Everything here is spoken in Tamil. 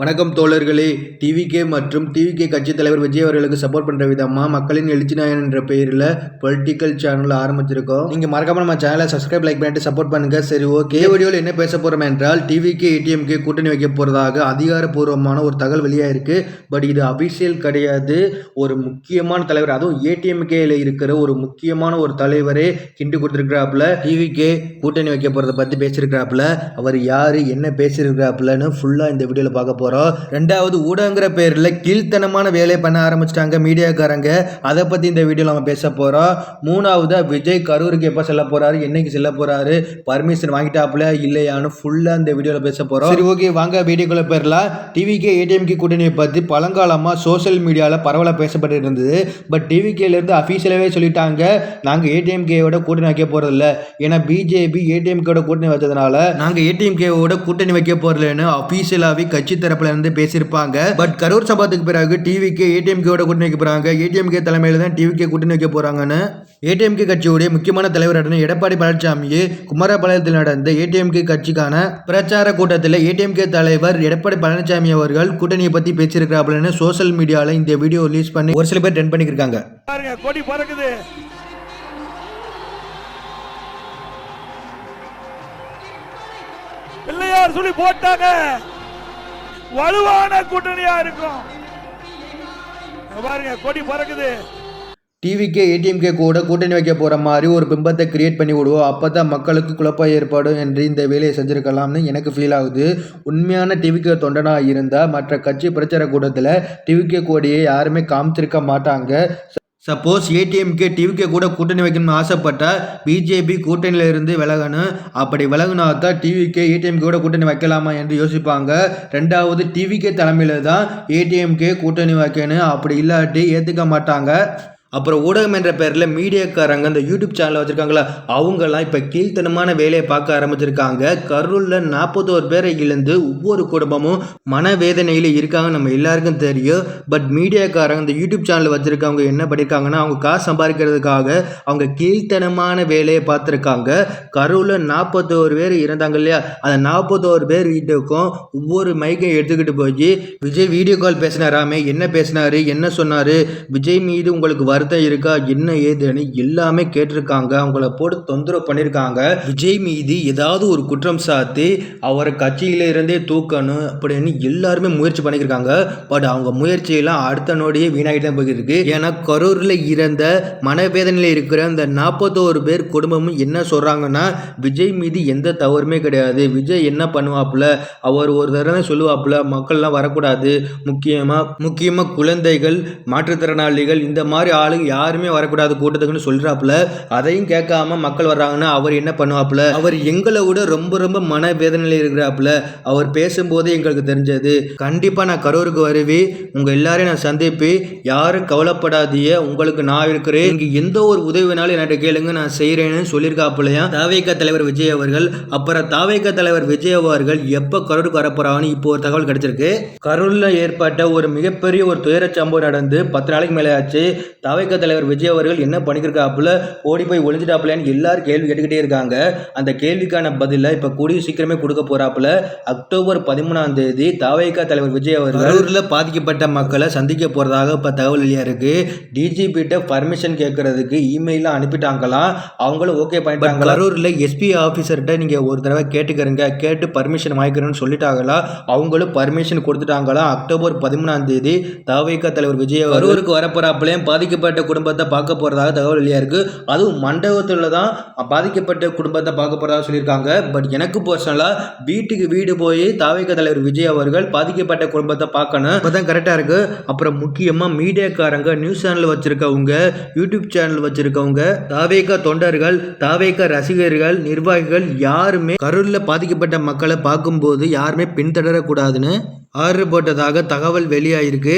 வணக்கம் தோழர்களே. டிவிகே மற்றும் டிவிகே கட்சித் தலைவர் விஜய் அவர்களுக்கு சப்போர்ட் பண்ணுற விதமாக மக்களின் எழுச்சி நாயன் என்ற பெயரில் பொலிட்டிக்கல் சேனல் ஆரம்பிச்சிருக்கோம். நீங்கள் மறக்காம நம்ம சேனலை சப்ஸ்கிரைப் லைக் பண்ணிட்டு சப்போர்ட் பண்ணுங்க. சரி ஓகே. வீடியோவில் என்ன பேச போகிறோம் என்றால் டிவிகே ஏடிஎம்கே கூட்டணி வைக்க போகிறதாக அதிகாரப்பூர்வமான ஒரு தகவல் வெளியாயிருக்கு. பட் இது அபிஷியல் கிடையாது. ஒரு முக்கியமான தலைவர் அதுவும் ஏடிஎம்கேல இருக்கிற ஒரு முக்கியமான ஒரு தலைவரே கிண்டு கொடுத்துருக்கிறாப்புல. டிவிகே கூட்டணி வைக்க போகிறத பற்றி பேசியிருக்கிறாப்புல அவர் யார் என்ன பேசியிருக்கிறாப்புலன்னு ஃபுல்லாக இந்த வீடியோவில் பார்க்க போகிறோம் ரெண்டாவது ஊடகங்கிற பேரில் கீழ்த்தனமான வேலையை பண்ண ஆரம்பிச்சிட்டாங்க மீடியாக்காரங்க. அதை பற்றி இந்த வீடியோவில் நம்ம பேச போகிறோம் மூணாவதாக விஜய் கரூருக்கு எப்போ செல்ல போகிறாரு என்னைக்கு செல்ல போகிறாரு பர்மிஷன் வாங்கிட்டாப்புல இல்லையான்னு ஃபுல்லாக இந்த வீடியோவில் பேச போகிறோம் சரி ஓகே வாங்க வீடியோக்குள்ள போயிடலாம். டிவிகே ஏடிஎம்கே கூட்டணியை பற்றி பழங்காலமாக சோஷியல் மீடியாவில் பரவலாக பேசப்பட்டு இருந்தது. பட் டிவிகேலேருந்து அஃபீஷியலாகவே சொல்லிட்டாங்க. நாங்கள் ஏடிஎம்கேயோட கூட்டணி வைக்க போகிறதில்ல ஏன்னா பிஜேபி ஏடிஎம்கேயோட கூட்டணி வச்சதுனால நாங்கள் ஏடிஎம்கேவோட கூட்டணி வைக்க போகிறதில்லன்னு அஃபீஷியலாகவே கட்சி தரப்புல இருந்து பேசியிருப்பாங்க. பட் கரூர் சம்பவத்துக்கு பிறகு டிவிக்கு ஏடிஎம்கேவோட கூட்டணி வைக்க போறாங்க. ஏடிஎம்கே தலைமையில் தான் டிவிகே கூட்டணி வைக்க போறாங்கன்னு ஏடிஎம்கே கட்சியுடைய முக்கியமான தலைவரான எடப்பாடி பழனிசாமியே குமாரபாளையத்தில் நடந்த ஏடிஎம்கே கட்சிக்கான பிரச்சார கூட்டத்தில் ஏடிஎம்கே தலைவர் எடப்பாடி பழனிசாமி அவர்கள் கூட்டணியை பற்றி பேசியிருக்கிறாப்லன்னு சோஷியல் மீடியால இந்த வீடியோ ரிலீஸ் பண்ணி ஒரு சில பேர் ட்ரெண்ட் பண்ணியிருக்காங்க கொடி பறக்குது. பிள்ளையார் சொல்லி போட்டாங்க. வலுவான கூட்டணியா இருக்கும். பாருங்க கொடி பறக்குது. டிவிக்கே ஏடிஎம்கே கூட கூட்டணி வைக்க போகிற மாதிரி ஒரு பிம்பத்தை கிரியேட் பண்ணி விடுவோம் அப்போ தான் மக்களுக்கு குழப்பம் ஏற்படும் என்று இந்த வேலையை செஞ்சுருக்கலாம்னு எனக்கு ஃபீல் ஆகுது. உண்மையான டிவிக்கே தொண்டனாக இருந்தால் மற்ற கட்சி பிரச்சார கூட்டத்தில் டிவிக்கே கோடியை யாருமே காமிச்சிருக்க மாட்டாங்க. சப்போஸ் ஏடிஎம்கே டிவிகே கூட கூட்டணி வைக்கணும்னு ஆசைப்பட்டால் பிஜேபி கூட்டணியில் இருந்து விலகணும். அப்படி விலகுனா தான் டிவிகே ஏடிஎம்கே கூட கூட்டணி வைக்கலாமா என்று யோசிப்பாங்க. ரெண்டாவது டிவிகே தலைமையில் தான் ஏடிஎம்கே கூட்டணி வைக்கணும். அப்படி இல்லாட்டி ஏற்றுக்க மாட்டாங்க. அப்புறம் ஊடகம் என்ற பேரில் மீடியாக்காரங்க அந்த யூடியூப் சேனல் வச்சுருக்காங்களா அவங்கெல்லாம் இப்போ கீழ்த்தனமான வேலையை பார்க்க ஆரம்பிச்சிருக்காங்க. கரூரில் நாற்பத்தோரு பேரை இழந்து ஒவ்வொரு குடும்பமும் மனவேதனையில் இருக்காங்க நம்ம எல்லாருக்கும் தெரியும். பட் மீடியாக்காரங்க இந்த யூடியூப் சேனல் வச்சுருக்கவங்க என்ன பண்ணியிருக்காங்கன்னா அவங்க காசு சம்பாதிக்கிறதுக்காக அவங்க கீழ்த்தனமான வேலையை பார்த்துருக்காங்க. கரூரில் நாற்பத்தோரு பேர் இறந்தாங்க இல்லையா? அந்த நாற்பத்தோரு பேர் வீட்டுக்கும் ஒவ்வொரு மைக்கையும் எடுத்துக்கிட்டு போய் விஜய் வீடியோ கால் பேசினாராமே என்ன பேசினாரு என்ன சொன்னார் விஜய் மீது உங்களுக்கு வருத்தம் இருக்கா? என்ன ஏதுன்னு எல்லாமே கேட்டிருக்காங்க. அவங்கள போட்டு தொந்தரவு பண்ணியிருக்காங்க விஜய் மீது ஏதாவது ஒரு குற்றம் சாத்தி அவரை கட்சியில இருந்தே தூக்கணும் அப்படின்னு எல்லாருமே முயற்சி பண்ணியிருக்காங்க பட் அவங்க முயற்சியெல்லாம் அடுத்த நொடியே வீணாகிட்டு தான் போயிருக்கு ஏன்னா கரூரில் இறந்த மனவேதனையில் இருக்கிற அந்த நாற்பத்தோரு பேர் குடும்பமும் என்ன சொல்கிறாங்கன்னா விஜய் மீது எந்த தவறுமே கிடையாது. விஜய் என்ன பண்ணுவாப்புல? அவர் ஒரு தடவை சொல்லுவாப்புல மக்கள்லாம் வரக்கூடாது. முக்கியமாக முக்கியமாக குழந்தைகள் மாற்றுத்திறனாளிகள் இந்த மாதிரி ஆளுங்க யாருமே வரக்கூடாது கூட்டத்துக்குன்னு சொல்கிறாப்புல அதையும் கேட்காம மக்கள் வர்றாங்கன்னா அவர் என்ன பண்ணுவாப்புல? அவர் எங்களை விட ரொம்ப ரொம்ப மனவேதனையில் இருக்கிறாப்புல. அவர் பேசும்போது எங்களுக்கு தெரிஞ்சது. கண்டிப்பாக நான் கரூருக்கு வருவி உங்கள் எல்லாரையும் நான் சந்திப்பு யாரும் கவலைப்படாதிய உங்களுக்கு நான் இருக்கிறேன். இங்கே எந்த ஒரு உதவி வேணாலும் என்கிட்ட கேளுங்க. நான் செய்கிறேன்னு சொல்லியிருக்காப்புலையா? தாவேக தலைவர் விஜய் அவர்கள் அப்புறம் தாவேக தலைவர் விஜய் அவர்கள் எப்போ கரூருக்கு வரப்போறாங்கன்னு இப்போ ஒரு தகவல் கிடைச்சிருக்கு. கரூரில் ஏற்பட்ட ஒரு மிகப்பெரிய ஒரு துயரச்சம்பவம் நடந்து பத்து நாளைக்கு மேலே ஆச்சு தாவேக தலைவர் விஜய் அவர்கள் என்ன பண்ணியிருக்காப்புல ஓடி போய் ஒளிஞ்சிட்டாப்புலன்னு எல்லாரும் கேள்வி கேட்டுக்கிட்டே இருக்காங்க. அந்த கேள்விக்கான பதிலை இப்போ கூடிய சீக்கிரமே கொடுக்க போறாப்புல. அக்டோபர் பதிமூணாம் தேதி தாவேக தலைவர் விஜய் அவர்கள் கரூரில் பாதிக்கப்பட்ட மக்களை சந்திக்க போறதாக இப்போ தகவல் வெளியா இருக்கு. டிஜிபிட்ட பர்மிஷன் கேட்கறதுக்கு இமெயிலாம் அனுப்பிட்டாங்களாம் அவங்களும் ஓகே பண்ணிட்டாங்க கரூரில் எஸ்பி ஆஃபீஸர்கிட்ட நீங்கள் ஒரு தடவை கேட்டுக்கிறங்க கேட்டு பர்மிஷன் வாங்கிக்கிறேன்னு சொல்லிட்டாங்களா? அவங்களும் பர்மிஷன் கொடுத்துட்டாங்களா? அக்டோபர் பதிமூணாம் தேதி தாவேக தலைவர் விஜய் கரூருக்கு வரப்போறாப்புலையும் பாதிக்கப்பட்ட குடும்பத்தை பார்க்க போறதாக தகவல் வெளியாக இருக்குது அதுவும் மண்டபத்தில் தான் பாதிக்கப்பட்ட குடும்பத்தை பார்க்க போகிறதா சொல்லியிருக்காங்க. பட் எனக்கு பர்சனலாக வீட்டுக்கு வீடு போய் தாவேக தலைவர் விஜய் அவர்கள் பாதிக்கப்பட்ட குடும்பத்தை பார்க்கணும். அப்பதான் கரெக்டாக இருக்குது அப்புறம் முக்கியமாக மீடியாக்காரங்க நியூஸ் சேனல் வச்சுருக்கவங்க யூடியூப் சேனல் வச்சுருக்கவங்க தாவேக தொண்டர்கள் தாவேக ரசிகர்கள் நிர்வாகிகள் யாருமே கரூரில் பாதிக்கப்பட்ட மக்களை பார்க்கும்போது யாருமே பின்தொடரக்கூடாதுன்னு ஆர்டர் போட்டதாக தகவல் வெளியாயிருக்கு.